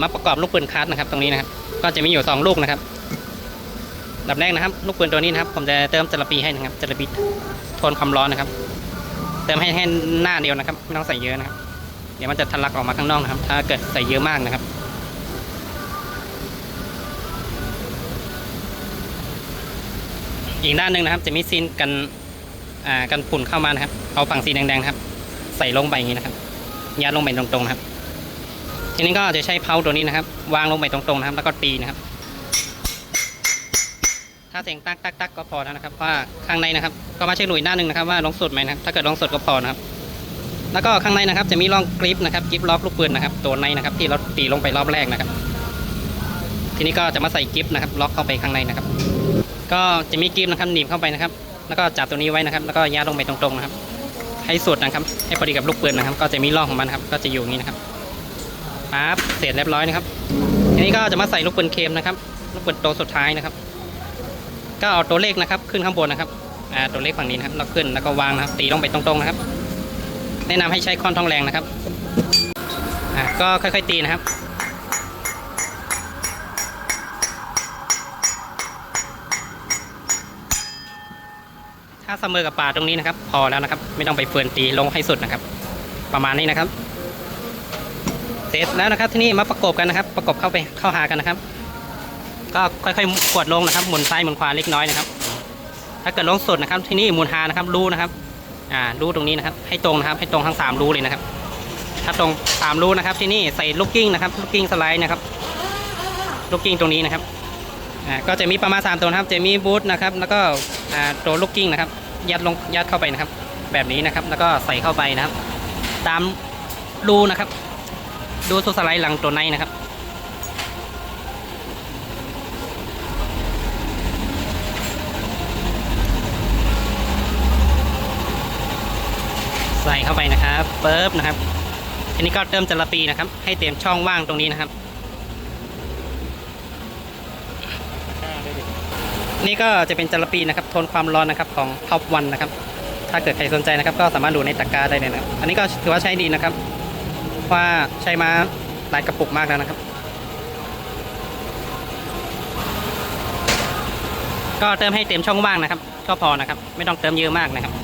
มาประกอบลูกปืนคัสนะครับตรงนี้นะครับ ก็จะมีอยู่สองลูกนะครับดับแรกนะครับ ลูกปืนตัวนี้นะครับ ผมจะเติมจระปีให้นะครับจระปีทนความร้อนนะครับ เติมให้แค่หน้าเดียวนะครับ ไม่ต้องใส่เยอะนะครับ เดี๋ยวมันจะทะลักออกมาข้างนอกนะครับ ถ้าเกิดใส่เยอะมากนะครับอีกด้านหนึ่งนะครับ จะมีซีนกันอ่ากันฝุ่นเข้ามานะครับ เอาฝั่งสีแดงๆครับ ใส่ลงไปอย่างนี้นะครับยัดลงไปตรงๆครับ ทีนี้ก็จะใช้เพาตัวนี้นะครับ วางลงไปตรงๆนะครับ แล้วก็ตีนะครับ ถ้าเสียงตักตักตักก็พอแล้วนะครับ ว่าข้างในนะครับ ก็มาเช็คดูอีกด้านหนึ่งนะครับ ว่าลงสุดไหมนะครับ ถ้าเกิดลงสุดก็พอนะครับ แล้วก็ข้างในนะครับ จะมีร่องกริปนะครับกริปล็อกลูกปืนนะครับ ตัวในนะครับ ที่เราตีลงไปรอบแรกนะครับ ทีนี้ก็จะมาใส่กริปนะครับ ล็อกเข้าไปข้างในนะครับ ก็จะมีกริปนะครับหนีบเข้าไปนะครับ แล้วก็จับตัวนี้ไว้นะครับ แล้วก็ยัดลงไปตรงๆนะครับ ให้สุดนะครับ ให้พอดีกับลูกปืนนะครับ ก็จะมีร่องของมันครับ ก็จะอยู่อย่างนี้นะครับ ปั๊บเสร็จเรียบร้อยนะครับทีนี้ก็จะมาใส่ลูกปืนเค็มนะครับ ลูกปืนตัวสุดท้ายนะครับ ก็เอาตัวเลขนะครับ ขึ้นข้างบนนะครับอ่าตัวเลขฝั่งนี้นะครับเราขึ้นแล้วก็วางนะครับ ตีลงไปตรงๆนะครับ แนะนำให้ใช้ค้อนทองแรงนะครับอ่าก็ค่อยๆตีนะครับถ้าเสมอกับป่าตรงนี้นะครับ พอแล้วนะครับ ไม่ต้องไปเฟื่อนตีลงให้สุดนะครับ ประมาณนี้นะครับ เสร็จแล้วนะครับที่นี่มาประกบกันนะครับ ประกบเข้าไปเข้าหากันนะครับ ก็ค่อยๆกดลงนะครับหมุนซ้ายหมุนขวาเล็กน้อยนะครับ ถ้าเกิดลงสุดนะครับที่นี่หมุนหานะครับรูนะครับอ่ารูตรงนี้นะครับ ให้ตรงนะครับ ให้ตรงทั้งสามรูเลยนะครับ ถ้าตรงสามรูนะครับ ที่นี่ใส่ลูกกิ้งนะครับลูกกิ้งสไลด์นะครับลูกกิ้งตรงนี้นะครับอ่าก็จะมีประมาณสามตัวนะครับจะมีบูทนะครับ แล้วก็อ่าตัวลูกกิ้งนะครับ ยัดลงยัดเข้าไปนะครับ แบบนี้นะครับ แล้วก็ใส่เข้าไปนะครับ ตามรูนะครับ ดูตัวสไลด์หลังตัวในนะครับ ใส่เข้าไปนะครับเปิบนะครับทีนี้ก็เติมจระปีนะครับ ให้เต็มช่องว่างตรงนี้นะครับ นี่ก็จะเป็นจระปีนะครับ ทนความร้อนนะครับของท็อปวันนะครับ ถ้าเกิดใครสนใจนะครับ ก็สามารถดูในตะกร้าได้เลยนะครับ อันนี้ก็ถือว่าใช้ดีนะครับ ว่าใช้มาหลายกระปุกมากแล้วนะครับ ก็เติมให้เต็มช่องว่างนะครับ ก็พอนะครับ ไม่ต้องเติมเยอะมากนะครับ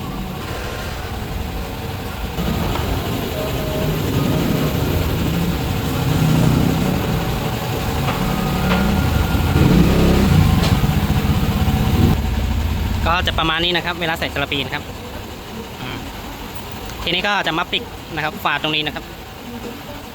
ก็จะประมาณนี้นะครับ เวลาใส่จระปีนครับ ทีนี้ก็จะมาปิดนะครับ ฝาตรงนี้นะครับ Thank you.